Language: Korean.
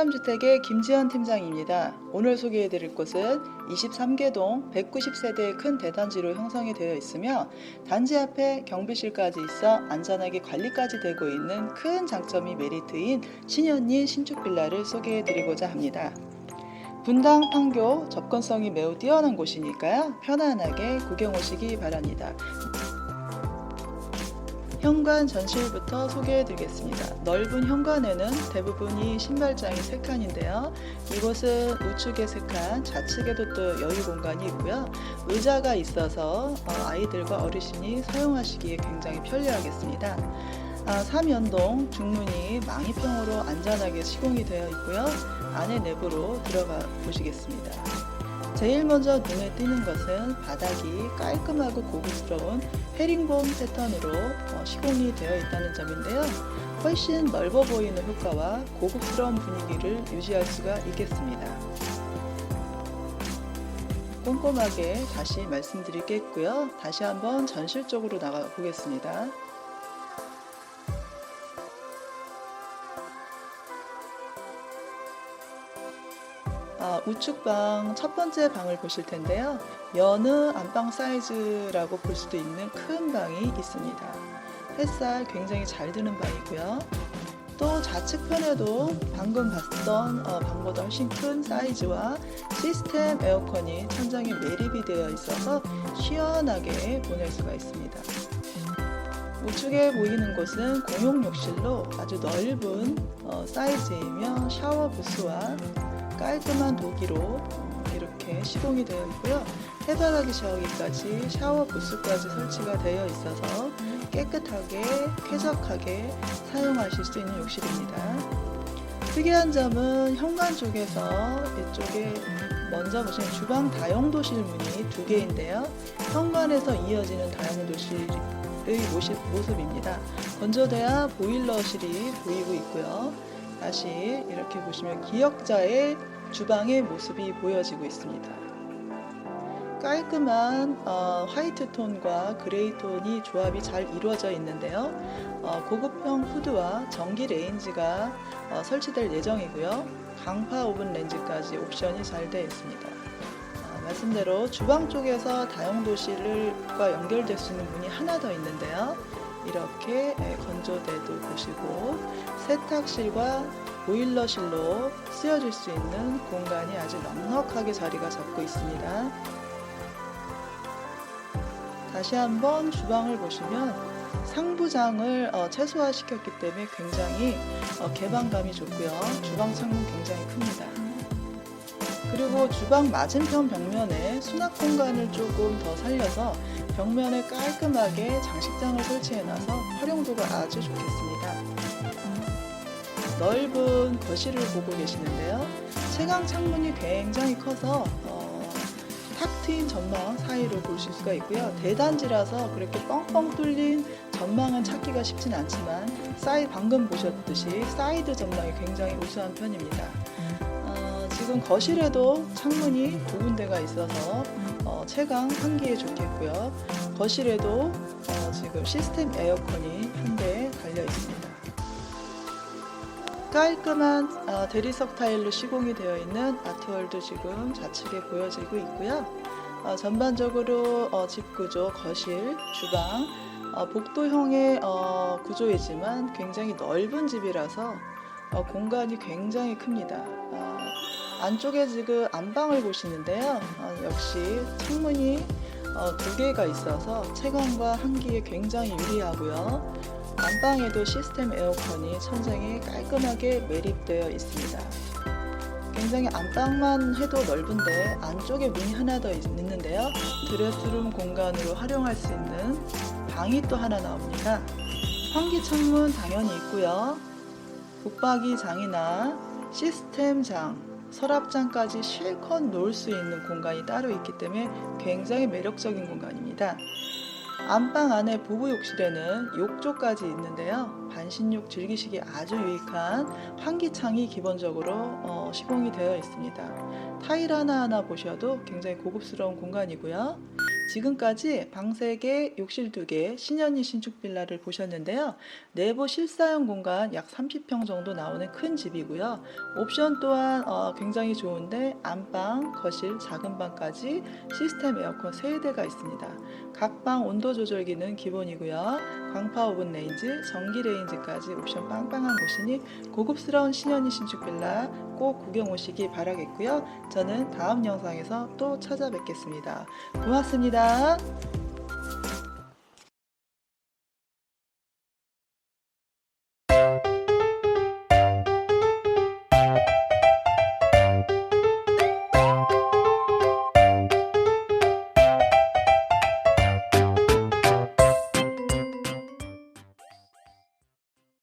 상담주택의 김지연 팀장입니다. 오늘 소개해드릴 곳은 23개동 190세대의 큰 대단지로 형성이 되어 있으며 단지 앞에 경비실까지 있어 안전하게 관리까지 되고 있는 큰 장점이 메리트인 신현리 신축 빌라를 소개해드리고자 합니다. 분당 판교 접근성이 매우 뛰어난 곳이니까요. 편안하게 구경 오시기 바랍니다. 현관 전실부터 소개해 드리겠습니다. 넓은 현관에는 대부분이 신발장이 3칸인데요. 이곳은 우측에 3칸, 좌측에도 또 여유 공간이 있고요. 의자가 있어서 어, 아이들과 어르신이 사용하시기에 굉장히 편리하겠습니다. 아, 삼연동 중문이 망이평으로 안전하게 시공이 되어 있고요. 안에 내부로 들어가 보시겠습니다. 제일 먼저 눈에 띄는 것은 바닥이 깔끔하고 고급스러운 헤링본 패턴으로 어, 시공이 되어 있다는 점인데요. 훨씬 넓어 보이는 효과와 고급스러운 분위기를 유지할 수가 있겠습니다. 꼼꼼하게 다시 말씀드리겠고요. 다시 한번 전실 쪽으로 나가 보겠습니다. 우측방 첫 번째 방을 보실 텐데요. 여느 안방 사이즈라고 볼 수도 있는 큰 방이 있습니다. 햇살 굉장히 잘 드는 방이고요. 또 좌측편에도 방금 봤던 어, 방보다 훨씬 큰 사이즈와 시스템 에어컨이 천장에 매립이 되어 있어서 시원하게 보낼 수가 있습니다. 우측에 보이는 곳은 공용 욕실로 아주 넓은 어, 사이즈이며 샤워 부스와 깔끔한 도기로 어, 이렇게 시공이 되어 있고요. 해바라기 샤워기까지 샤워 부스까지 설치가 되어 있어서 깨끗하게 쾌적하게 사용하실 수 있는 욕실입니다. 특이한 점은 현관 쪽에서 이쪽에 먼저 보시면 주방 다용도실 문이 두 개인데요. 현관에서 이어지는 다용도실의 모습, 모습입니다. 건조대와 보일러실이 보이고 있고요. 다시 이렇게 보시면 기역자의 주방의 모습이 보여지고 있습니다. 깔끔한 어, 화이트 톤과 그레이 톤이 조합이 잘 이루어져 있는데요. 어, 고급형 후드와 전기 레인지가 어, 설치될 예정이고요. 강파 오븐 렌즈까지 옵션이 잘 되어 있습니다. 어, 말씀대로 주방 쪽에서 다용도실과 연결될 수 있는 문이 하나 더 있는데요. 이렇게 예, 건조대도 보시고 세탁실과 보일러실로 쓰여질 수 있는 공간이 아주 넉넉하게 자리가 잡고 있습니다. 다시 한번 주방을 보시면 상부장을 어, 최소화 시켰기 때문에 굉장히 어, 개방감이 좋고요. 주방 창문 굉장히 큽니다. 그리고 주방 맞은편 벽면에 수납 공간을 조금 더 살려서 벽면에 깔끔하게 장식장을 설치해놔서 활용도가 아주 좋겠습니다. 넓은 거실을 보고 계시는데요. 채광 창문이 굉장히 커서 어, 탁 트인 전망 사이로 보실 수가 있고요. 대단지라서 그렇게 뻥뻥 뚫린 전망은 찾기가 쉽진 않지만 사이 방금 보셨듯이 사이드 전망이 굉장히 우수한 편입니다. 어, 지금 거실에도 창문이 두 군데가 있어서 어, 채광 환기에 좋겠고요. 거실에도 어, 지금 시스템 에어컨이 한 대 달려 있습니다. 깔끔한 어, 대리석 타일로 시공이 되어 있는 아트월도 지금 좌측에 보여지고 있고요. 어, 전반적으로 어, 집 구조, 거실, 주방, 어, 복도형의 어, 구조이지만 굉장히 넓은 집이라서 어, 공간이 굉장히 큽니다. 어, 안쪽에 지금 안방을 보시는데요. 어, 역시 창문이 어, 두 개가 있어서 채광과 환기에 굉장히 유리하고요. 안방에도 시스템 에어컨이 천장에 깔끔하게 매립되어 있습니다. 굉장히 안방만 해도 넓은데 안쪽에 문이 하나 더 있- 있는데요. 드레스룸 공간으로 활용할 수 있는 방이 또 하나 나옵니다. 환기 창문 당연히 있고요. 붙박이 장이나 시스템 장, 서랍장까지 실컷 놓을 수 있는 공간이 따로 있기 때문에 굉장히 매력적인 공간입니다. 안방 안에 부부 욕실에는 욕조까지 있는데요. 반신욕 즐기시기 아주 유익한 환기창이 기본적으로 어, 시공이 되어 있습니다. 타일 하나하나 보셔도 굉장히 고급스러운 공간이고요. 지금까지 방 3개, 욕실 2개, 신현희 신축 빌라를 보셨는데요. 내부 실사용 공간 약 30평 정도 나오는 큰 집이고요. 옵션 또한 어, 굉장히 좋은데 안방, 거실, 작은 방까지 시스템 에어컨 3대가 있습니다. 각 방 온도 조절기는 기본이고요. 광파 오븐 레인지, 전기 레인지까지 옵션 빵빵한 곳이니 고급스러운 신현희 신축 빌라 꼭 구경 오시기 바라겠고요. 저는 다음 영상에서 또 찾아뵙겠습니다. 고맙습니다.